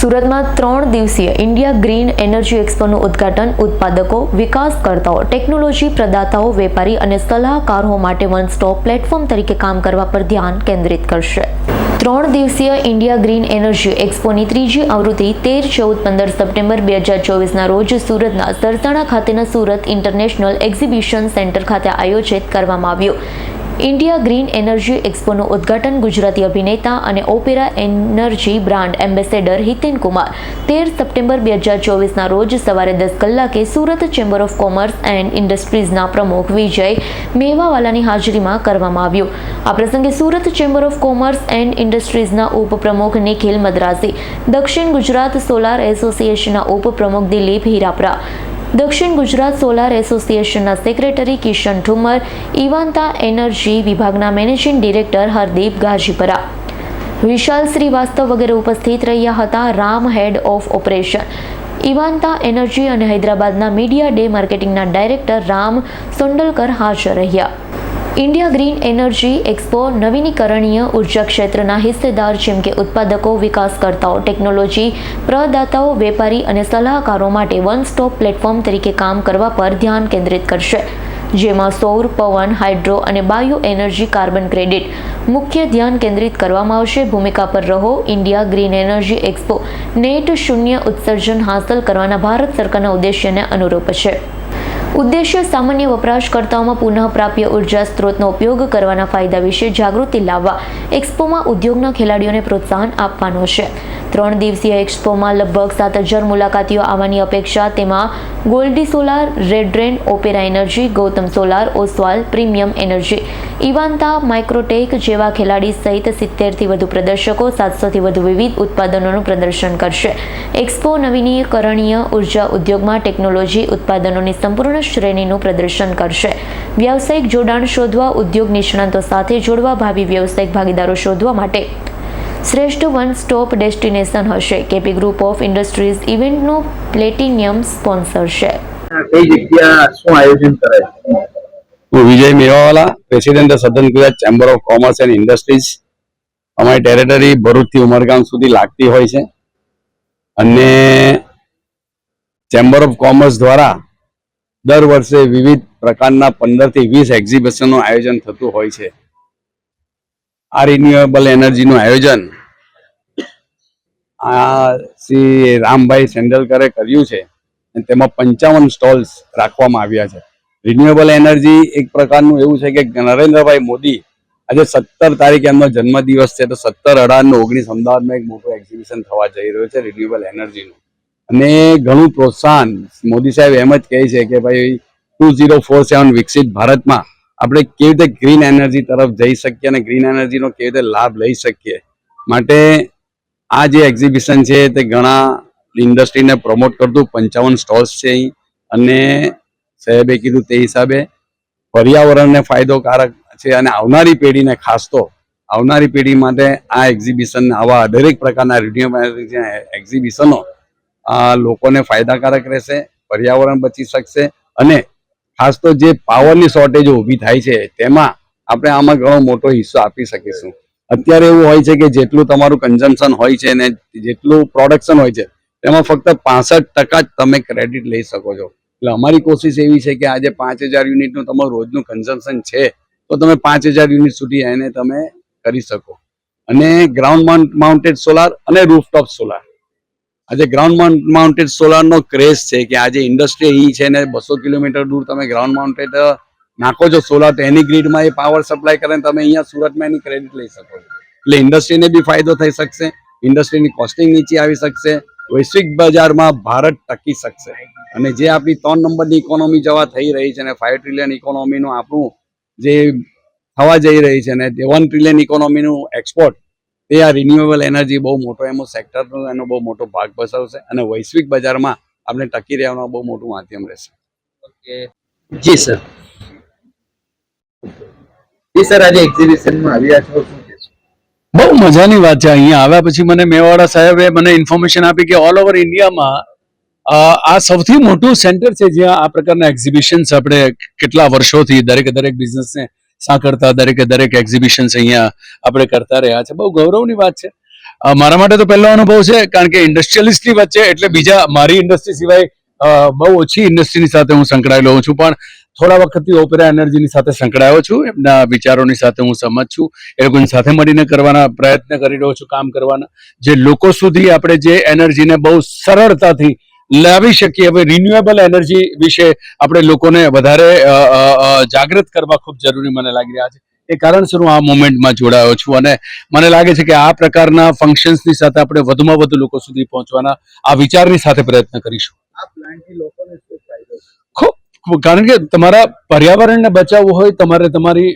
સુરતમાં ત્રણ દિવસીય ઇન્ડિયા ગ્રીન એનર્જી એક્સપોનું ઉદ્ઘાટન ઉત્પાદકો, વિકાસકર્તાઓ, ટેકનોલોજી પ્રદાતાઓ, વેપારી અને સલાહકારો માટે વન સ્ટોપ પ્લેટફોર્મ તરીકે કામ કરવા પર ધ્યાન કેન્દ્રિત કરશે. ત્રણ દિવસીય ઇન્ડિયા ગ્રીન એનર્જી એક્સપોની ત્રીજી આવૃત્તિ તેર, ચૌદ, પંદર સપ્ટેમ્બર બે હજાર ચોવીસના રોજ સુરતના સરસાણા ખાતેના સુરત ઇન્ટરનેશનલ એક્ઝિબિશન સેન્ટર ખાતે આયોજિત કરવામાં આવ્યું. ઇન્ડિયા ગ્રીન એનર્જી એક્સપોનું ઉદ્ઘાટન ગુજરાતી અભિનેતા અને Opera Energy brand ambassador Hiten Kumar. તેર સપ્ટેમ્બર બે હજાર ચોવીસના રોજ સવારે દસ કલાકે Surat chamber of commerce and ઇન્ડસ્ટ્રીઝના પ્રમુખ વિજય મેવાવાલાની હાજરીમાં કરવામાં આવ્યું. આ પ્રસંગે Surat chamber of commerce and ઇન્ડસ્ટ્રીઝના ઉપપ્રમુખ નિખિલ મદ્રાસી, દક્ષિણ ગુજરાત સોલાર એસોસિએશનના ઉપપ્રમુખ દિલીપ હીરાપરા દક્ષિણ ગુજરાત સોલાર એસોસિએશનના સેક્રેટરી કિશન ઠુમર ઇવાન્તા એનર્જી વિભાગના મેનેજિંગ ડિરેક્ટર હરદીપ ગાજીપરા. વિશાલ શ્રીવાસ્તવ વગેરે ઉપસ્થિત રહ્યા હતા Ram head of operation. Ivanta Energy અને હૈદરાબાદના મીડિયા ડે માર્કેટિંગના ડાયરેક્ટર રામ સોંડલકર હાજર રહ્યા. ઇન્ડિયા ગ્રીન એનર્જી એક્સપો નવીનીકરણીય ઊર્જા ક્ષેત્રના હિસ્સેદાર જેમ કે ઉત્પાદકો, વિકાસકર્તાઓ, ટેકનોલોજી, પ્રદાતાઓ, વેપારી અને સલાહકારો માટે વન સ્ટોપ પ્લેટફોર્મ તરીકે કામ કરવા પર ધ્યાન કેન્દ્રિત કરશે. જેમાં સૌર, પવન, હાઇડ્રો અને બાયો એનર્જી કાર્બન ક્રેડિટ મુખ્ય ધ્યાન કેન્દ્રિત કરવામાં આવશે. ભૂમિકા પર રહો India Green Energy Expo net શૂન્ય ઉત્સર્જન હાંસલ કરવાના ભારત સરકારના ઉદ્દેશ્યને અનુરૂપ છે. ઉદ્દેશ્ય સામાન્ય વપરાશકર્તાઓમાં પુનઃપ્રાપ્ય ઊર્જા સ્ત્રોતનો ઉપયોગ કરવાના ફાયદા વિશે જાગૃતિ લાવવા એક્સપોમાં ઉદ્યોગના ખેલાડીઓને પ્રોત્સાહન આપવાનો છે. ત્રણ દિવસીય એક્સપોમાં લગભગ સાત હજાર મુલાકાતીઓ આવવાની અપેક્ષા, તેમાં Goldi Solar Redren Opera Energy, Gautam Solar, Oswal, premium energy, Ivanta, Microtek જેવા ખેલાડી સહિત સિત્તેરથી વધુ પ્રદર્શકો, સાતસોથી વધુ વિવિધ ઉત્પાદનોનું પ્રદર્શન કરશે. એક્સપો નવીનીકરણીય ઊર્જા ઉદ્યોગમાં ટેકનોલોજી ઉત્પાદનોની સંપૂર્ણ શ્રેણીનું પ્રદર્શન કરશે. વ્યવસાયિક જોડાણ શોધવા ઉદ્યોગ નિષ્ણાંતો સાથે જોડવા ભાવિ વ્યવસાયિક ભાગીદારો શોધવા માટે. શ્રેષ્ઠ વન સ્ટોપ ડેસ્ટિનેશન હશે. કેપી ગ્રુપ ઓફ ઇન્ડસ્ટ્રીઝ ઇવેન્ટનું પ્લેટિનિયમ સ્પોન્સર છે. કઈ જગ્યા શું આયોજન કરાય હું વિજય મેવાવાલા પ્રેસિડેન્ટ સદન Gujarat chamber of commerce and industries. અમારી ટેરેટરી ભરૂચથી ઉમરગામ સુધી લાગતી હોય છે. અને ચેમ્બર ઓફ કોમર્સ દ્વારા દર વર્ષે વિવિધ પ્રકારના પંદરથી વીસ એક્ઝિબિશનનું આયોજન થતું હોય છે. આ રિન્યુએબલ એનર્જીનું આયોજન આ શ્રી રામભાઈ સેન્ડલકરે કર્યું છે અને તેમાં પંચાવન સ્ટોલ્સ રાખવામાં આવ્યા છે. રિન્યુએબલ એનર્જી એક પ્રકારનું એવું છે કે નરેન્દ્રભાઈ મોદી આજે સત્તર તારીખે એમનો જન્મદિવસ છે, તો સત્તર અઢાર ઓગણીસ અમદાવાદમાં એક મોટું એક્ઝિબિશન થવા જઈ રહ્યું છે રિન્યુએબલ એનર્જીનું અને ઘણું પ્રોત્સાહન મોદી સાહેબ એમ જ કહે છે કે ભાઈ, ટુ ઝીરો ફોર સેવન વિકસિત ભારતમાં આપણે કેવી રીતે ગ્રીન એનર્જી તરફ જઈ શકીએ અને ગ્રીન એનર્જીનો કેવી રીતે લાભ લઈ શકીએ. માટે આ જે એક્ઝિબિશન છે તે ઘણા ઇન્ડસ્ટ્રીને પ્રમોટ કરતું, પંચાવન સ્ટોલ્સ છે અહીં. અને સાહેબે કીધું તે હિસાબે પર્યાવરણને ફાયદોકારક છે અને આવનારી પેઢીને ખાસ તો આવનારી પેઢી માટે આ એક્ઝિબિશન આવા દરેક પ્રકારના રિન્યુએબલ એક્ઝિબિશનો લોકોને ફાયદાકારક રહેશે, પર્યાવરણ બચી શકશે અને ખાસ તો જે પાવરની શોર્ટેજો ઊભી થાય છે, તેમાં આપણે આમાં ઘણો મોટો હિસ્સો આપી શકીશું. અત્યારે એવું હોય છે કે જેટલું તમારું કન્ઝમ્પશન હોય છે ને જેટલું પ્રોડક્શન હોય છે, તેમાં ફક્ત પાસઠ ટકા જ તમે ક્રેડિટ લઈ શકો છો. એટલે અમારી કોશિશ એવી છે કે આજે પાંચ હજાર યુનિટનું તમારું રોજનું કન્ઝમ્પશન છે, તો તમે પાંચ હજાર યુનિટ સુધી એને તમે કરી શકો. અને ગ્રાઉન્ડ માઉન્ટેડ સોલાર અને રૂફટોપ સોલાર આજે ગ્રાઉન્ડ માઉન્ટેડ સોલારનો ક્રેઝ છે કે આજે ઇન્ડસ્ટ્રી અહીં છે ને બસો કિલોમીટર દૂર તમે ગ્રાઉન્ડ માઉન્ટેડ નાખો છો સોલાર તો એની ગ્રીડમાં એ પાવર સપ્લાય કરે તમે અહીંયા સુરતમાં એની ક્રેડિટ લઈ શકો છો. એટલે ઇન્ડસ્ટ્રીને બી ફાયદો થઈ શકશે ઇન્ડસ્ટ્રીની કોસ્ટિંગ નીચે આવી શકશે, વૈશ્વિક બજારમાં ભારત ટકી શકશે. અને જે આપણી ત્રણ નંબરની ઇકોનોમી જવા થઈ રહી છે ને ફાઈવ ટ્રિલિયન ઇકોનોમીનું આપણું જે થવા જઈ રહી છે ને વન ટ્રિલિયન ઇકોનોમીનું એક્સપોર્ટ તે આ રિન્યુએબલ એનર્જી બહુ મોટો એનો સેક્ટરનો એનો બહુ મોટો ભાગ ભજવશે અને વૈશ્વિક બજારમાં આપણે ટકી રહેવાનું બહુ મોટું માધ્યમ રહેશે. ઓકે. જી સર. જી સર આજે એક્ઝિબિશનમાં આવ્યા છો બહુ મજાની વાત છે. અહીંયા આવ્યા પછી મને મેવાડા સાહેબે મને ઇન્ફોર્મેશન આપી કે ઓલ ઓવર ઇન્ડિયામાં આ સૌથી મોટું સેન્ટર છે જ્યાં આ પ્રકારના એક્ઝિબિશન્સ આપણે કેટલા વર્ષોથી દરેક દરેક બિઝનેસને સાંકળતા દરેકે દરેક એક્ઝિબિશન્સ અહીંયા આપણે કરતા રહ્યા છે. બહુ ગૌરવની વાત છે. મારા માટે તો પહેલો અનુભવ છે, કારણ કે ઇન્ડસ્ટ્રીયલિસ્ટની વચ્ચે એટલે બીજા મારી ઇન્ડસ્ટ્રી સિવાય બહુ ઓછી ઇન્ડસ્ટ્રીની સાથે હું સંકળાયેલો હોઉં છું, પણ થોડા વખતથી ઓપેરા એનર્જીની સાથે સંકળાયો છું. એમના વિચારોની સાથે હું સમજ છું. એ લોકોની સાથે મળીને કરવાના પ્રયત્ન કરી રહ્યો છું, કામ કરવાના. જે લોકો સુધી આપણે જે એનર્જીને બહુ સરળતાથી લાવી શકીએ. હવે રિન્યુએબલ એનર્જી વિશે આપણે લોકોને વધારે જાગૃત કરવા ખૂબ જરૂરી મને લાગી રહ્યા છે. એ કારણસર હું આ મુમેન્ટમાં જોડાયો છું અને મને લાગે છે કે આ પ્રકારના ફંક્શન્સની સાથે આપણે વધુમાં વધુ લોકો સુધી પહોંચવાના આ વિચારની સાથે પ્રયત્ન કરીશું? ખૂબ કારણ કે તમારા પર્યાવરણને બચાવવું હોય તમારે તમારી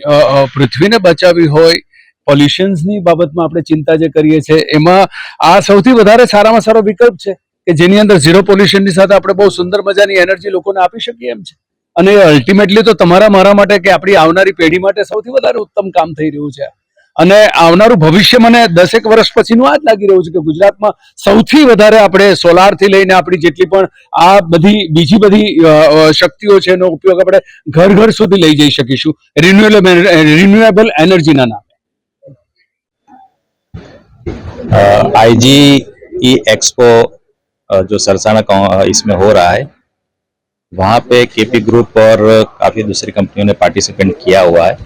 પૃથ્વીને બચાવવી હોય પોલ્યુશન્સની બાબતમાં આપણે ચિંતા જે કરીએ છીએ એમાં આ સૌથી વધારે સારામાં સારો વિકલ્પ છે. કે જેની અંદર ઝીરો પોલ્યુશનની સાથે આપણે બહુ સુંદર મજાની એનર્જી લોકોને આપી શકીએ એમ છે. અને અલ્ટિમેટલી તો તમારા મારા માટે કે આપણી આવનારી પેઢી માટે સૌથી વધારે ઉત્તમ કામ થઈ રહ્યું છે. અને આવનારું ભવિષ્ય મને દસેક વર્ષ પછીનું આ જ લાગી રહ્યું છે કે ગુજરાતમાં સૌથી વધારે આપણે સોલારથી લઈને આપણી જેટલી પણ આ બધી, બીજી બધી શક્તિઓ છે એનો ઉપયોગ આપણે ઘર ઘર સુધી લઈ જઈ શકીશું. રિન્યુએબલ રિન્યુએબલ એનર્જીના નામે. આઈજી ઈ એક્સપો जो सरसाना इसमें हो रहा है, वहाँ पे केपी ग्रुप और काफ़ी दूसरी कंपनियों ने पार्टिसिपेट किया हुआ है।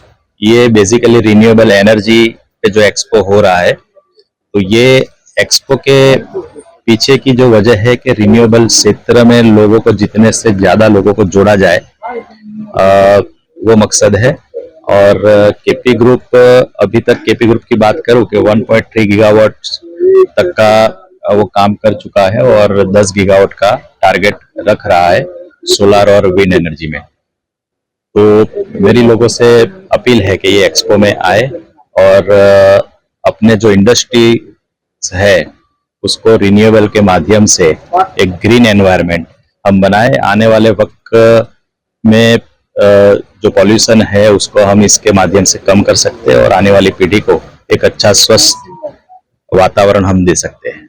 ये बेसिकली रिन्यूएबल एनर्जी पे जो एक्सपो हो रहा है तो ये एक्सपो के पीछे की जो वजह है कि रिन्यूएबल क्षेत्र में लोगों को जितने से ज़्यादा लोगों को जोड़ा जाए वो मकसद है। और केपी ग्रुप अभी तक केपी ग्रुप की बात करूँ कि 1.3 गीगावाट तक का वो काम कर चुका है और 10 गीगावाट का टारगेट रख रहा है सोलर और विंड एनर्जी में। तो मेरी लोगों से अपील है कि ये एक्सपो में आए और अपने जो इंडस्ट्री है, उसको रिन्यूएबल के माध्यम से एक ग्रीन एनवायरनमेंट हम बनाए। आने वाले वक्त में जो पॉल्यूशन है, उसको हम इसके माध्यम से कम कर सकते हैं और आने वाली पीढ़ी को एक अच्छा स्वस्थ वातावरण हम दे सकते हैं।